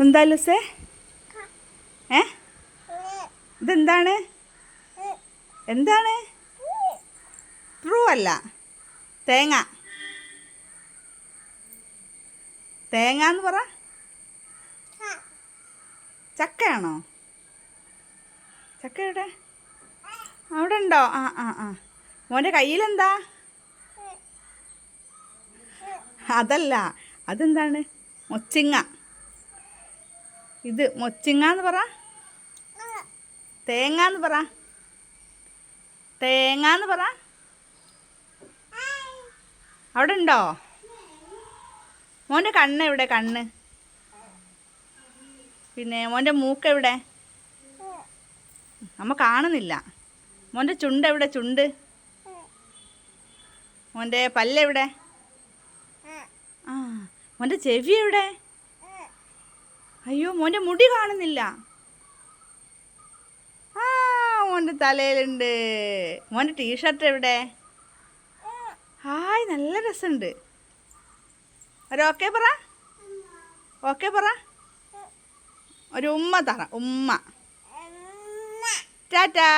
എന്താ ലുസേ? ഏ? ഇതെന്താണ്? എന്താണ്? ട്രൂ അല്ല. തേങ്ങ. തേങ്ങ എന്ന് പറ. ചക്കയാണോ? ചക്ക എവിടെ? അവിടെ ഉണ്ടോ? ആ ആ ആ. മോന്റെ കയ്യിലെന്താ? അതല്ല. അതെന്താണ്? മൊച്ചിങ്ങ. ഇത് മൊച്ചിങ്ങാന്ന് പറ. തേങ്ങാന്ന് പറ. തേങ്ങാന്ന് പറ. അവിടെ ഉണ്ടോ? മോന്റെ കണ്ണ് എവിടെ? കണ്ണ്. പിന്നെ മോന്റെ മൂക്ക് എവിടെ? അമ്മ കാണുന്നില്ല. മോന്റെ ചുണ്ട് എവിടെ? ചുണ്ട്. മോന്റെ പല്ലെവിടെ ആ മോന്റെ ചെവി എവിടെ? അയ്യോ മോന്റെ മുടി കാണുന്നില്ല. ആ മോന്റെ തലയിലുണ്ട്. മോന്റെ ടീഷർട്ട് എവിടെ? ഹായ് നല്ല രസമുണ്ട്. ഒരു ഓക്കെ പറ. ഓക്കെ പറ. ഒരു ഉമ്മ തറ ഉമ്മ. ടാറ്റാ.